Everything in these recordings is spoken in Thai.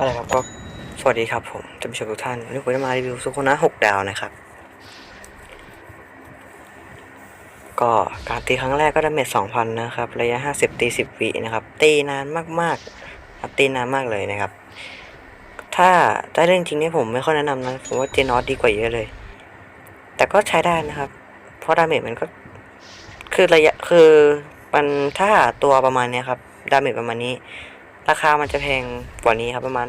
อะไรครับก็สวัสดีครับผมท่านผู้ชมทุกท่านวันนี้ผมจะมารีวิวซุโคนะหกดาวนะครับ ก็การตีครั้งแรกก็ดาเมจสองพันนะครับ ระยะห้าสิบตีสิบวินะครับ ตีนานมากๆครับตีนานมากเลยนะครับ ถ้าได้เรื่องจริงนี่ผมไม่ค่อยแนะนำนะผมว่าเจนอสดีกว่าเยอะเลย แต่ก็ใช้ได้นะครับ เพราะดาเมจมันก็ คือระยะคือมันถ้าตัวประมาณเนี้ยครับดาเมจประมาณนี้ ราคามันจะแพงกว่านี้ครับประมาณ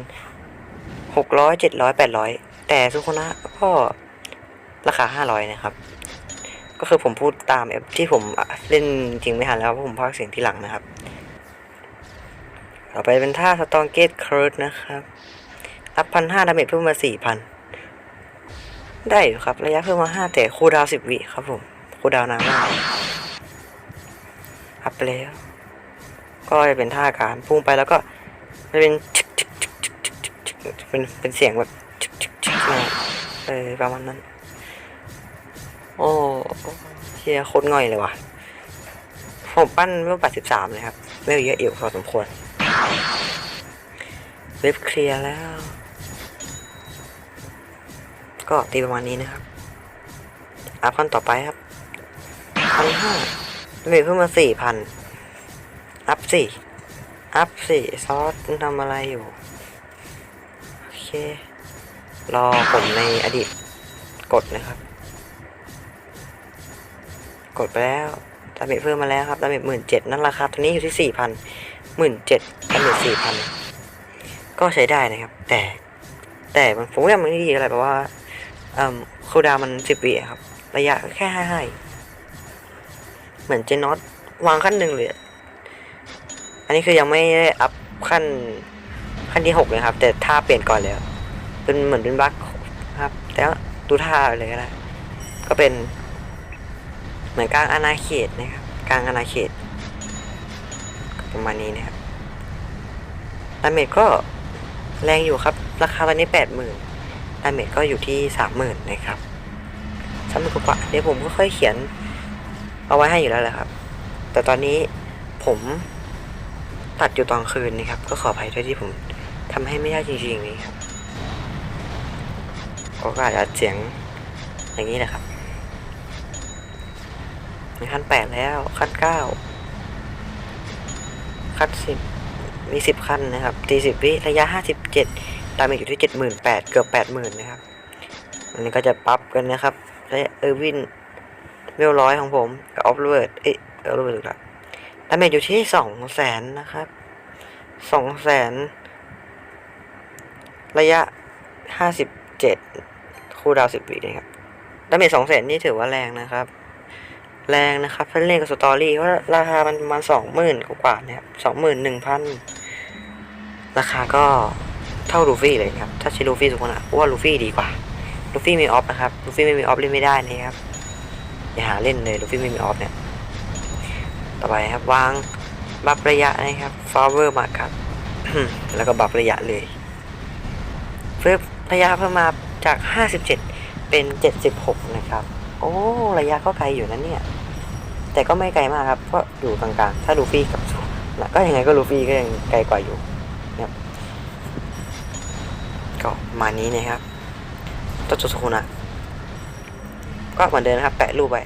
หกร้อยเจ็ดร้อยแปดร้อยแต่ซุโคนะก็ราคาห้าร้อยนะครับ ก็คือผมพูดตามแอปที่ผมเล่นจริงไม่ทันแล้วเพราะผมพากเสียงที่หลังนะครับ ต่อไปเป็นท่าสตองเกตเคิร์ดนะครับอัพพันห้าดาเมจเพิ่มมาสี่พันได้อยู่ครับ ระยะเพิ่มมาห้าแต่คูดาวสิบวิครับผมคูดาวนานมากอัพไปแล้ว ก็จะเป็นท่าการพุ่งไปแล้วก็จะเป็นเป็นเป็นเสียงแบบเออประมาณนั้น โอ้เฮียโคตรง่อยเลยว่ะผมปั้นเมื่อแปดสิบสามเลยครับไม่เยอะเอวพอสมควร เว็บเคลียร์แล้ว ก็ตีประมาณนี้นะครับ อัพขั้นต่อไปครับพันห้าเมจเพิ่มมาสี่พัน อัพสี่อัพสี่ซอสทำอะไรอยู่ โอเค รอผมในอดีตกดนะครับ กดไปแล้วดาเมจเพิ่มมาแล้วครับดาเมจหมื่นเจ็ดนั่นราคาตอนนี้อยู่ที่สี่พันหมื่นเจ็ดดาเมจสี่พันก็ใช้ได้นะครับ แต่ แต่มันผมว่ามันไม่ดีอะไรเพราะว่าเอ่อคูดามันสิบวิครับ ระยะแค่ให้ให้เหมือนเจนอตวางขั้นหนึ่งเลยอะ นนี้คือยังไม่ได้อัพขั้นขั้นที่หกเลยครับ แต่ท่าเปลี่ยนก่อนแล้ว เป็นเหมือนเป็นบั๊กครับ แต่ว่าดูท่าเลยก็ได้ก็เป็น เหมือนกลางอาณาเขตนะครับกลางอาณาเขตประมาณนี้นะครับดาเมจก็แรงอยู่ครับ ราคาตอนนี้แปดหมื่นดาเมจก็อยู่ที่สามหมื่นนะครับสามหมื่นกว่าเดี๋ยวผมก็ค่อยเขียนเอาไว้ให้อยู่แล้วแหละครับ แต่ตอนนี้ผม ตัดอยู่ตอนคืนนะครับ ก็ขออภัยด้วยที่ผมทำให้ไม่ได้จริงๆนี่ครับก็อาจจะเสียงอย่างนี้แหละครับขั้นแปดแล้วขั้นเก้าขั้นสิบมีสิบขั้นนะครับตีสิบวิระยะห้าสิบเจ็ดตามไปอยู่ที่เจ็ดหมื่นแปดเกือบแปดหมื่นนะครับ อันนี้ก็จะปรับกันนะครับและเออร์วินเวลร้อยของผมกับออฟเวิร์ดเอ้ยเออร์เวิร์ดละ ดาเมจอยู่ที่สองแสนนะครับสองแสนระยะห้าสิบเจ็ดคูดาวสิบวินะครับดาเมจสองแสนนี่ถือว่าแรงนะครับ แรงนะครับถ้าเล่นกับสตอรี่เพราะราคามันประมาณสองหมื่นกว่าๆนะครับสองหมื่นหนึ่งพันราคาก็เท่าลูฟี่เลยครับ ถ้าใช้ลูฟี่สุกนะเพราะว่าลูฟี่ดีกว่าลูฟี่มีออฟนะครับลูฟี่ไม่มีออฟเล่นไม่ได้นะครับอย่าหาเล่นเลยลูฟี่ไม่มีออฟเนี่ย ต่อไปครับวางบัฟระยะนะครับฟาเวอร์มาครับ แล้วก็บัฟระยะเลยเพิ่มระยะเพิ่มมาจาก 57 เป็น 76 นะครับ โอ้ระยะก็ไกลอยู่นะเนี่ย แต่ก็ไม่ไกลมากครับก็อยู่กลางๆ ถ้าลูฟี่กับซูนะก็ยังไงก็ลูฟี่ก็ยังไกลกว่าอยู่นะครับก็มานี้นะครับตัวจุสุนะก็เหมือนเดิมนะครับ แปะรูปไว้